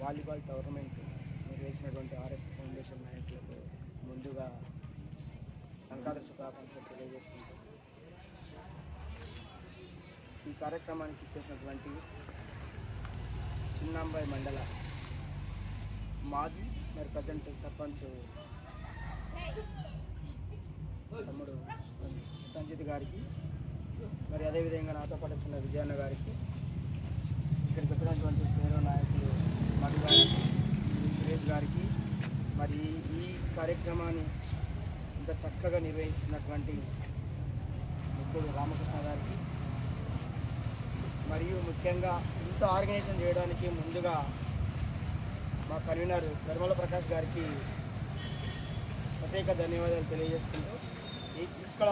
Volleyball tournament నిర్వహించినటువంటి RS foundation నాయకులకు ముందుగా సంక్రాంతి శుభాకాంక్షలు తెలియజేసుకుంటాం ఈ కార్యక్రమానికి ఇచ్చేసినటువంటి చిన్నాంబాయి మండల మాజీ మరి ప్రజెంట్ సర్పంచ్ తమ్ముడు సంజిత్ గారికి మరి అదేవిధంగా నాతో పాటు వచ్చిన విజయన్న గారికి ఇక్కడికి వచ్చినటువంటి శ్రేణు నాయకులు మధు గారికి సురేష్ గారికి మరి ఈ కార్యక్రమాన్ని ఇంత చక్కగా నిర్వహిస్తున్నటువంటి ముగ్గురు రామకృష్ణ గారికి మరియు ముఖ్యంగా ఇంత ఆర్గనైజేషన్ చేయడానికి ముందుగా మా కన్వీనర్ నిర్మల ప్రకాష్ గారికి ప్రత్యేక ధన్యవాదాలు తెలియజేసుకుంటూ ఇక్కడ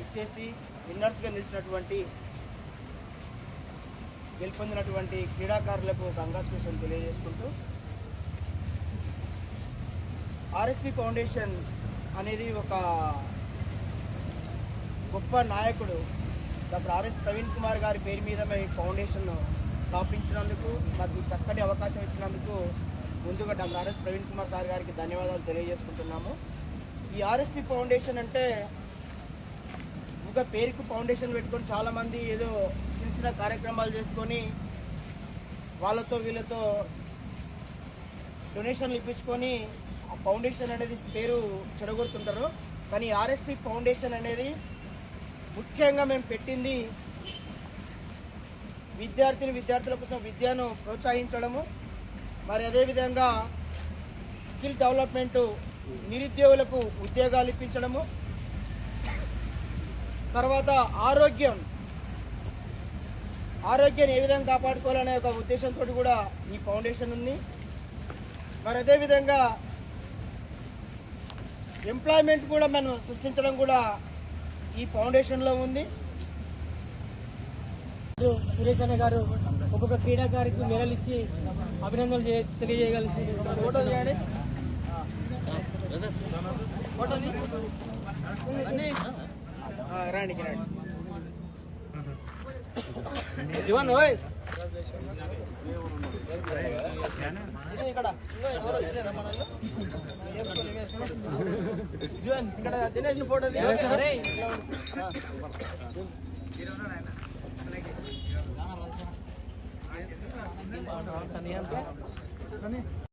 ఇచ్చేసి విన్నర్స్గా నిలిచినటువంటి గెలుపొందినటువంటి క్రీడాకారులకు కంగ్రాచులేషన్ తెలియజేసుకుంటూ ఆర్ఎస్పి ఫౌండేషన్ అనేది ఒక గొప్ప నాయకుడు డాక్టర్ ఆర్ఎస్ ప్రవీణ్ కుమార్ గారి పేరు మీద మేము ఫౌండేషన్ను స్థాపించినందుకు మాకు చక్కటి అవకాశం ఇచ్చినందుకు ముందుగా doctor RS Praveen Kumar sir గారికి ధన్యవాదాలు తెలియజేసుకుంటున్నాము. ఈ ఆర్ఎస్పి ఫౌండేషన్ అంటే ఒక పేరుకు ఫౌండేషన్ పెట్టుకొని చాలామంది ఏదో చిన్న చిన్న కార్యక్రమాలు చేసుకొని వాళ్ళతో వీళ్ళతో డొనేషన్లు ఇప్పించుకొని ఆ ఫౌండేషన్ అనేది పేరు చెడగొడుతుంటారు. కానీ ఆర్ఎస్పి ఫౌండేషన్ అనేది ముఖ్యంగా మేము పెట్టింది విద్యార్థిని విద్యార్థుల కోసం విద్యను ప్రోత్సహించడము. మరి అదేవిధంగా స్కిల్ డెవలప్మెంట్ నిరుద్యోగులకు ఉద్యోగాలు ఇప్పించడము. తర్వాత ఆరోగ్యం. ఆరోగ్యాన్ని ఏ విధంగా కాపాడుకోవాలనే ఒక ఉద్దేశంతో కూడా ఈ ఫౌండేషన్ ఉంది. మరి అదేవిధంగా ఎంప్లాయ్మెంట్ కూడా మనం సృష్టించడం కూడా ఈ ఫౌండేషన్లో ఉంది. సురేష్ అన్న గారు ఒక్కొక్క క్రీడాకారికి మెడల్ ఇచ్చి అభినందనలు తెలియజేయగలిసి ఫోటో తీయండి. రండి జీవన్ ఓయ్ ఇక్కడ జీవన్ ఇక్కడ దినేష్ ఫోటో అరే. సన్నీ అంటే